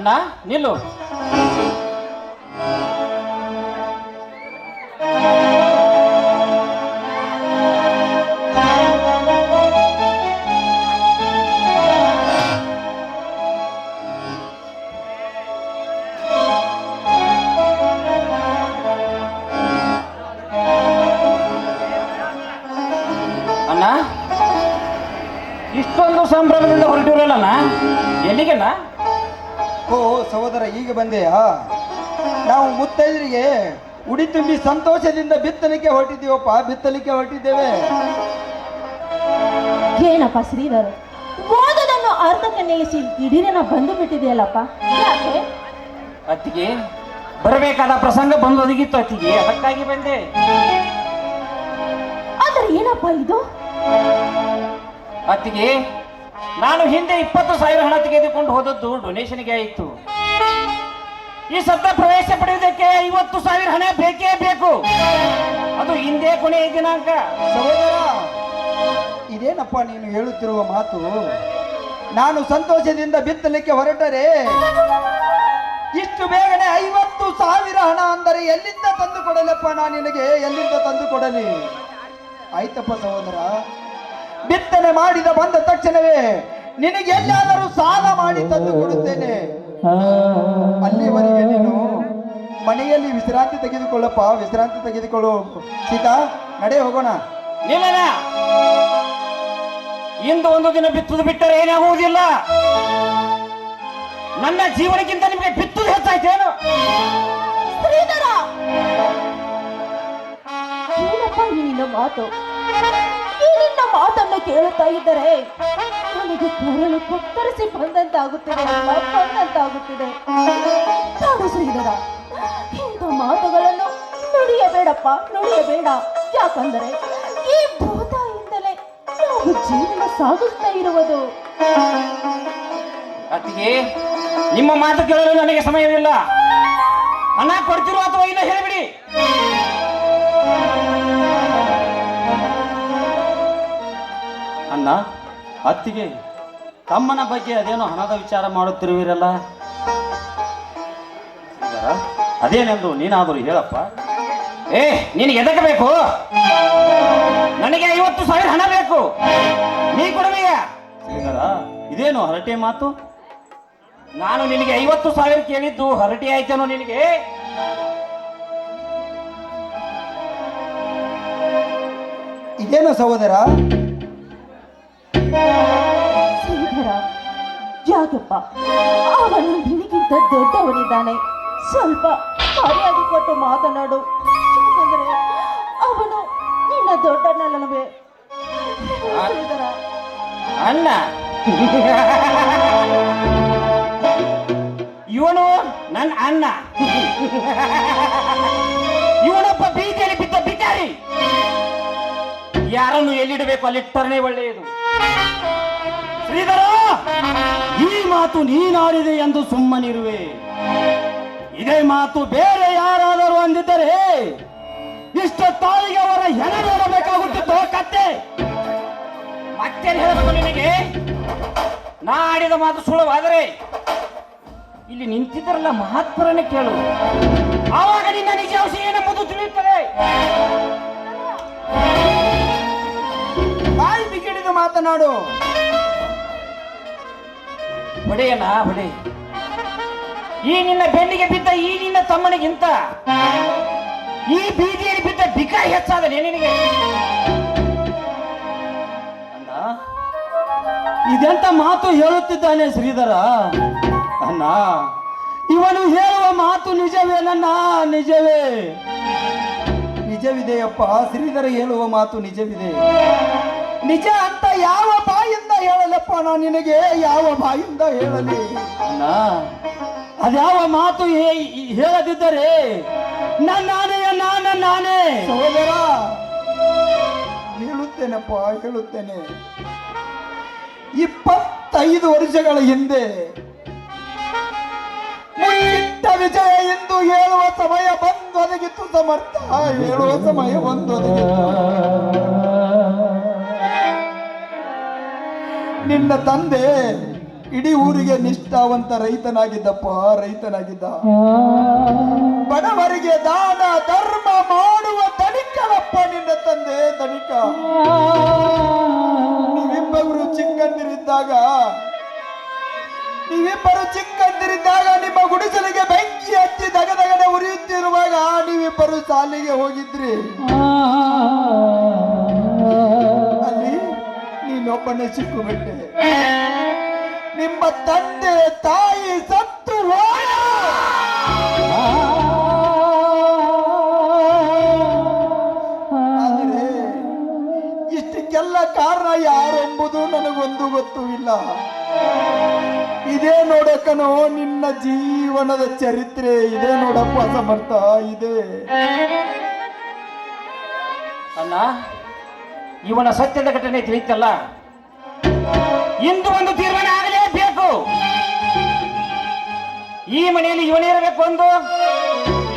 ಅಣ್ಣ ನಿಲ್ಲು. ಅಣ್ಣ ಇಷ್ಟೊಂದು ಸಂಭ್ರಮದಿಂದ ಹೊರಟಿರಲ್ಲಣ್ಣ ಎಲ್ಲಿಗೆಣ್ಣ ಓ ಸಹೋದರ ಈಗ ಬಂದೆಯಾ ನಾವು ಮುತ್ತೈದರಿಗೆ ಉಡಿ ತುಂಬಿ ಸಂತೋಷದಿಂದ ಬಿತ್ತಲಿಕ್ಕೆ ಹೊರಟಿದ್ದೀವಪ್ಪ ಬಿತ್ತಲಿಕ್ಕೆ ಹೊರಟಿದ್ದೇವೆ. ಏನಪ್ಪ ಶ್ರೀಧರ್? ಓದೋದನ್ನು ಅರ್ಧಕ್ಕೆ ನಿಲ್ಲಿಸಿ ದಿಢೀರನ ಬಂದು ಬಿಟ್ಟಿದೆಯಲ್ಲಪ್ಪ? ಯಾಕೆ? ಅತ್ತಿಗೆ ಬರಬೇಕಾದ ಪ್ರಸಂಗ ಬಂದು ಒದಗಿತ್ತು ಅತ್ತಿಗೆ ಅದಕ್ಕಾಗಿ ಬಂದೆ. ಆದ್ರೆ ಏನಪ್ಪ ಇದು? ಅತ್ತಿಗೆ ನಾನು ಹಿಂದೆ ಇಪ್ಪತ್ತು ಸಾವಿರ ಹಣ ತೆಗೆದುಕೊಂಡು ಹೋದದ್ದು ಡೊನೇಷನ್ಗೆ ಆಯಿತು. ಈ ಸದ್ದ ಪ್ರವೇಶ ಪಡೆಯುವುದಕ್ಕೆ ಐವತ್ತು ಸಾವಿರ ಹಣ ಬೇಕೇ ಬೇಕು. ಅದು ಹಿಂದೆ ಕೊನೆಯ ದಿನಾಂಕ. ಸಹೋದರ, ಇದೇನಪ್ಪ ನೀನು ಹೇಳುತ್ತಿರುವ ಮಾತು? ನಾನು ಸಂತೋಷದಿಂದ ಬಿತ್ತಲಿಕ್ಕೆ ಹೊರಟರೆ. ಇಷ್ಟು ಬೇಗನೆ ಐವತ್ತು ಸಾವಿರ ಹಣ ಅಂದರೆ ಎಲ್ಲಿಂದ ತಂದು ಕೊಡಲಪ್ಪ? ನಾನು ನಿನಗೆ ಎಲ್ಲಿಂದ ತಂದು ಕೊಡಲಿ? ಆಯ್ತಪ್ಪ ಸಹೋದರ ಬಿತ್ತನೆ ಮಾಡಿದ ಬಂದ ತಕ್ಷಣವೇ ನಿನಗೆ ಎಲ್ಲಾದರೂ ಸಾಲ ಮಾಡಿ ತಂದು ಕೊಡುತ್ತೇನೆ. ಅಲ್ಲಿವರೆಗೆ ನೀನು ಮನೆಯಲ್ಲಿ ವಿಶ್ರಾಂತಿ ತೆಗೆದುಕೊಳ್ಳಪ್ಪ ವಿಶ್ರಾಂತಿ ತೆಗೆದುಕೊಳ್ಳು. ಸೀತಾ ನಡೆ ಹೋಗೋಣ. ನಿಲ್ಲನ ಇಂದು ಒಂದು ದಿನ ಬಿತ್ತುದು ಬಿಟ್ಟರೆ ಏನಾಗುವುದಿಲ್ಲ. ನನ್ನ ಜೀವನಕ್ಕಿಂತ ನಿಮಗೆ ಬಿತ್ತುದು ಹೆಚ್ಚಾಯ್ತೇನು ಮಾತು. ನಿನ್ನ ಮಾತನ್ನು ಕೇಳುತ್ತಾ ಇದ್ದರೆ ನನಗೆ ಕೊರಳು ಕತ್ತರಿಸಿ ಬಂದಂತಾಗುತ್ತಿದೆ ಬಂದಂತಾಗುತ್ತಿದೆ. ನೋಡು ಇಂಥ ಮಾತುಗಳನ್ನು ನುಡಿಯಬೇಡಪ್ಪ, ನುಡಿಯಬೇಡ. ಯಾಕಂದರೆ ಈ ಭೂತಾಯಿಂದಲೇ ನಾವು ಜೀವನ ಸಾಗಿಸ್ತಾ ಇರುವುದು. ಅತ್ತಿಗೆ, ನಿಮ್ಮ ಮಾತು ಕೇಳಲು ನನಗೆ ಸಮಯವಿಲ್ಲ. ಹಣ ಕೊಡ್ತಿರೋ ಅಥವಾ ಇಲ್ಲ ಹೇಳಿಬಿಡಿ ಅತ್ತಿಗೆ ತಮ್ಮನ ಬಗ್ಗೆ ಅದೇನೋ ಹಣದ ವಿಚಾರ ಮಾಡುತ್ತಿರುವಿರಲ್ಲ? ಅದೇನೆಂದು ನೀನಾದರೂ ಹೇಳಪ್ಪ. ಏ ನಿನಗೆ ಎದಕ್ಕೆ ಬೇಕು ನನಗೆ ಐವತ್ತು ಸಾವಿರ ಹಣ ಬೇಕು. ನೀ ಕೊಡುವೆಯ? ಇದೇನು ಹರಟೆ ಮಾತು? ನಾನು ನಿನಗೆ ಐವತ್ತು ಸಾವಿರ ಕೇಳಿದ್ದು ಹರಟೆ ಆಯ್ತೇನೋ ನಿನಗೆ? ಇದೇನು ಸಹೋದರ? ಶ್ರೀಧರ, ಯಾಕಪ್ಪ? ಅವನು ನಿನಗಿಂತ ದೊಡ್ಡವನಿದ್ದಾನೆ. ಸ್ವಲ್ಪ ಮರ್ಯಾದೆ ಕೊಟ್ಟು ಮಾತನಾಡು. ಯಾಕಂದ್ರೆ ಅವನು ನಿನ್ನ ದೊಡ್ಡನಲ್ಲವೇ ಶ್ರೀಧರ. ಅಣ್ಣ ಇವನು ನನ್ನ ಅಣ್ಣ. ಇವನೊಬ್ಬ ಬೀಜಲಿ ಬಿದ್ದ ಬಿದ್ದಾರಿ. ಯಾರನ್ನು ಎಲ್ಲಿಡಬೇಕು ಅಲ್ಲಿಟ್ಟರನೇ ಒಳ್ಳೆಯದು. ಶ್ರೀಧರ, ಈ ಮಾತು ನೀನಾಡಿದೆ ಎಂದು ಸುಮ್ಮನಿರುವೆ. ಇದೇ ಮಾತು ಬೇರೆ ಯಾರಾದರೂ ಅಂದಿದ್ದರೆ ತಾಯಿಗೆ ಅವರ ಹೆಣ ನೋಡಬೇಕಾಗುತ್ತಿತ್ತು ಕತ್ತೆ ಮತ್ತೆ ಹೇಳಬೇಕು ನಿನಗೆ? ನಾ ಆಡಿದ ಮಾತು ಸುಳ್ಳವಾದರೆ ಇಲ್ಲಿ ನಿಂತಿದ್ದರಲ್ಲ ಮಹಾತ್ಮರನ್ನೇ ಕೇಳು. ಆವಾಗ ನಿನ್ನ ನಿಜಾಂಶ ಏನೆಂಬುದು ತಿಳಿಯುತ್ತದೆ. ಬಿಗಿಡಿದು ಮಾತನಾಡು. ಹೊಡೆಯಲ್ಲ ಹೊಡೆ ಈ ನಿನ್ನ ಬೆನ್ನಿಗೆ ಬಿದ್ದ, ಈ ನಿನ್ನ ತಮ್ಮನಿಗಿಂತ, ಈ ಬೀದಿಯಲ್ಲಿ ಬಿದ್ದ ಬಿಕ ಹೆಚ್ಚಾದನೆ ನಿನಗೆ. ಅಣ್ಣ, ಇದೆಂತ ಮಾತು ಹೇಳುತ್ತಿದ್ದಾನೆ ಶ್ರೀಧರ? ಅಣ್ಣ, ಇವನು ಹೇಳುವ ಮಾತು ನಿಜವೇ, ನನ್ನ ನಿಜವೇ? ನಿಜವಿದೆಯಪ್ಪ, ಶ್ರೀಧರ ಹೇಳುವ ಮಾತು ನಿಜವಿದೆ. ನಿಜ ಅಂತ ಯಾವ ಬಾಯಿಂದ ಹೇಳಲಪ್ಪ ನಾನು ನಿನಗೆ? ಯಾವ ಬಾಯಿಂದ ಹೇಳಲಿ? ಅಣ್ಣ ಅದ್ಯಾವ ಮಾತು ಹೇಳದಿದ್ದರೆ? ನಾನೇ ನಾನ ನಾನೇ ಸಹೋದರ ಹೇಳುತ್ತೇನಪ್ಪ ಹೇಳುತ್ತೇನೆ. ಇಪ್ಪತ್ತೈದು ವರ್ಷಗಳ ಹಿಂದೆ ಮುಟ್ಟ ವಿಜಯ ಎಂದು ಹೇಳುವ ಸಮಯ ಬಂದೊದಗಿತ್ತು ಸಮರ್ಥ. ಹೇಳುವ ಸಮಯ ಬಂದೊದಗಿತ್ತು ನಿನ್ನ ತಂದೆ ಇಡೀ ಊರಿಗೆ ನಿಷ್ಠಾವಂತ ರೈತನಾಗಿದ್ದಪ್ಪ ರೈತನಾಗಿದ್ದ. ಬಡವರಿಗೆ ದಾನ ಧರ್ಮ ಮಾಡುವ ತನಿಖನಪ್ಪ ನಿನ್ನ ತಂದೆ ತನಿಖ. ನೀವಿಬ್ಬರು ಚಿಕ್ಕಂದಿರಿದ್ದಾಗ ನೀವಿಬ್ಬರು ಚಿಕ್ಕಂದಿರಿದ್ದಾಗ ನಿಮ್ಮ ಗುಡಿಸಲಿಗೆ ಬೆಂಕಿ ಹಚ್ಚಿ ದಗದಗಡೆ ಉರಿಯುತ್ತಿರುವಾಗ ನೀವಿಬ್ಬರು ಶಾಲೆಗೆ ಹೋಗಿದ್ರಿ. ನೀನೊಬ್ಬನೇ ಸಿಕ್ಕುಬಿಟ್ಟೆ ನಿಮ್ಮ ತಂದೆ ತಾಯಿ ಸತ್ತು. ಆದರೆ ಇಷ್ಟಕ್ಕೆಲ್ಲ ಕಾರಣ ಯಾರೆಂಬುದು ನನಗೊಂದು ಗೊತ್ತೂ ಇಲ್ಲ. ಇದೇ ನೋಡಕ್ಕನೋ ನಿನ್ನ ಜೀವನದ ಚರಿತ್ರೆ ಇದೇ ನೋಡಪ್ಪ ಸಮರ್ಥ ಇದೆ. ಅಣ್ಣ ಇವನ ಸತ್ಯದ ಘಟನೆ ತಿಳಿತಲ್ಲ? ಇಂದು ಒಂದು ತೀರ್ಮಾನ ಆಗಲೇಬೇಕು ಈ ಮನೆಯಲ್ಲಿ ಇವನಿರಬೇಕು ಒಂದು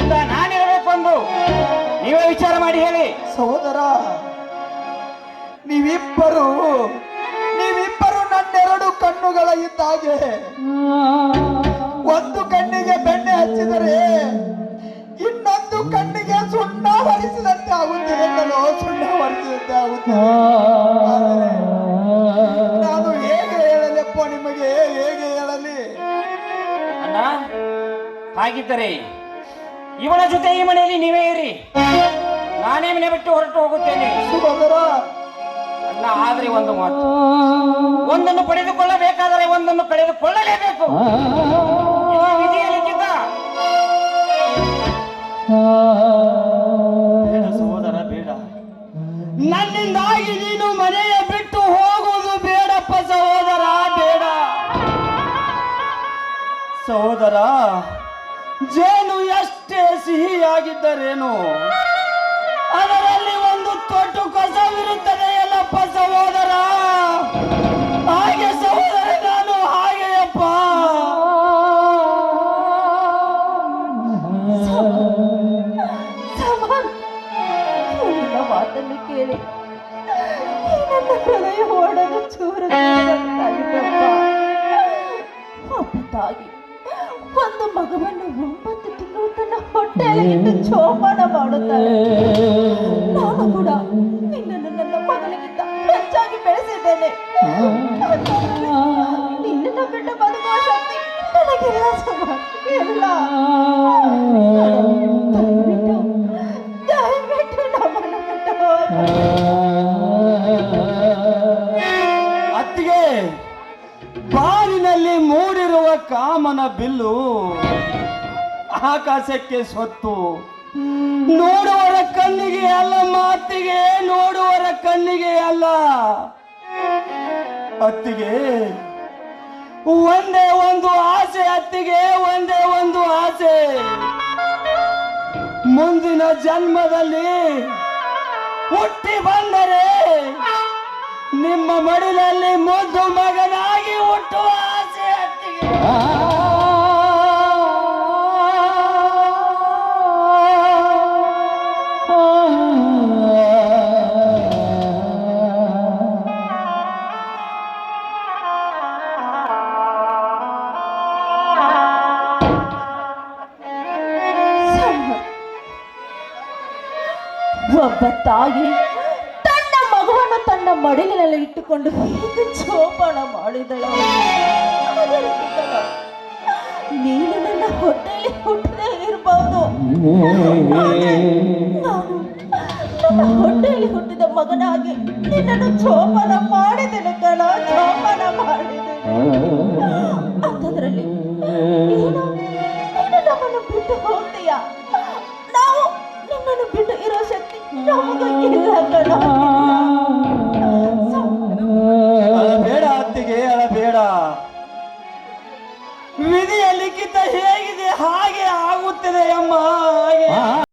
ಇಲ್ಲ ನಾನಿರಬೇಕು ಒಂದು ನೀವೇ ವಿಚಾರ ಮಾಡಿ ಹೇಳಿ. ಸಹೋದರ, ನೀವಿಬ್ಬರು ನೀವಿಬ್ಬರು ನನ್ನೆರಡು ಕಣ್ಣುಗಳ ಇದ್ದಾಗೆ, ಒಂದು ಕಣ್ಣಿಗೆ ಬೆಣ್ಣೆ ಹಚ್ಚಿದರೆ, ಇನ್ನೊಂದು ಕಣ್ಣಿಗೆ ಸುಣ್ಣ ಹರಿಸಿದಂತೆ ಆಗುತ್ತದೆ ಸುಣ್ಣ ಹೊರಿಸಿದಂತೆ ಆಗುತ್ತೆ ಆದರೆ ನಾನು ಹೇಗೆ ಹೇಳಲೆಪ್ಪ ನಿಮಗೆ? ಹೇಗೆ ಹೇಳಲಿ? ಅಣ್ಣ ಹಾಗಿದ್ದರೆ ಇವನ ಜೊತೆ ಈ ಮನೆಯಲ್ಲಿ ನೀವೇ ಇರಿ. ನಾನೇ ಮನೆ ಬಿಟ್ಟು ಹೊರಟು ಹೋಗುತ್ತೇನೆ. ಅಣ್ಣ ಆದ್ರೆ ಒಂದು ಮಾತು. ಒಂದನ್ನು ಪಡೆದುಕೊಳ್ಳಬೇಕಾದರೆ ಒಂದನ್ನು ಕಳೆದುಕೊಳ್ಳಲೇಬೇಕು. ಸಿಹಿಯಾಗಿದ್ದರೇನು ಅದರಲ್ಲಿ ಒಂದು ತೊಟ್ಟು ಕಸವಿರುತ್ತದೆ ಎಲ್ಲಪ್ಪ ಸಹೋದರ. ಹಾಗೆ ಸಹೋದರ, ನಾನು ಹಾಗೆಯಪ್ಪ. ಮಾತನ್ನು ಕೇಳಿ. ನನ್ನ ಹೃದಯ ಓಡಲು ಚೂರು ಒಬ್ಬ ತಾಯಿ ಒಂದು ಮಗವನ್ನು ಒಂಬತ್ತು ತನ್ನ ಹೊಟ್ಟೆಯಲ್ಲಿ ಇಟ್ಟು ಜೋಪಾನ ಮಾಡುತ್ತಾಳೆ. ನಾನು ಕೂಡ ನಿನ್ನನ್ನು ನನ್ನ ಮಗನಿಗಿಂತ ಹೆಚ್ಚಾಗಿ ಬೆಳೆಸಿದ್ದೇನೆ. ನಿನ್ನ ಬಿಟ್ಟ ಬದುಕುವ ಶಕ್ತಿ ನನಗಿಲ್ಲ ಸಮಾನ್ ಇಲ್ಲ ದಯವಿಟ್ಟು ದಯವಿಟ್ಟು ನಮ್ಮನ್ನು ಅತ್ತಿಗೆ, ಬಾರಿನಲ್ಲಿ ಮೂಡಿರುವ ಕಾಮನ ಬಿಲ್ಲು. ಆಕಾಶಕ್ಕೆ ಸ್ವತ್ತು ನೋಡುವರ ಕಣ್ಣಿಗೆ ಅಲ್ಲ, ಮಾತಿಗೆ ನೋಡುವರ ಕಣ್ಣಿಗೆ ಅಲ್ಲ. ಅತ್ತಿಗೆ ಒಂದೇ ಒಂದು ಆಸೆ, ಅತ್ತಿಗೆ ಒಂದೇ ಒಂದು ಆಸೆ. ಮುಂದಿನ ಜನ್ಮದಲ್ಲಿ ಹುಟ್ಟಿ ಬಂದರೆ ನಿಮ್ಮ ಮಡಿಲಲ್ಲಿ ಮುದ್ದು ಮಗನಾಗಿ ಹುಟ್ಟುವ ಆಸೆ, ಅತ್ತಿಗೆ. ಒಬ್ಬ ತಾಯಿ ತನ್ನ ಮಗುವನ್ನು ತನ್ನ ಮಡಿಲಿನಲ್ಲಿ ಇಟ್ಟುಕೊಂಡು ಜೋಪಾನ ಮಾಡಿದಳು. ನೀನು ನನ್ನ ಹೊಟ್ಟೆಯಲ್ಲಿ ಹುಟ್ಟದೇ ಇರಬಹುದು ನಾನು ನನ್ನ ಹೊಟ್ಟೆಯಲ್ಲಿ ಹುಟ್ಟಿದ ಮಗನಾಗಿ ನಿನ್ನನ್ನು ಜೋಪಾನ ಮಾಡಿದೆನು ಕಣ ಜೋಪಾನ ಮಾಡಿದೆ ಅಂಥದ್ರಲ್ಲಿ ನೀನು ನಮ್ಮನ್ನು ಬಿಟ್ಟು ಹೋಗ್ತೀಯ? ನಾವು ನಿನ್ನನ್ನು ಬಿಟ್ಟು ಇರೋ ಅಳಬೇಡ ಅತ್ತಿಗೆ ಅಳಬೇಡ. ವಿಧಿಯ ಲಿಖಿತ ಹೇಗಿದೆ ಹಾಗೆ ಆಗುತ್ತದೆ ಅಮ್ಮ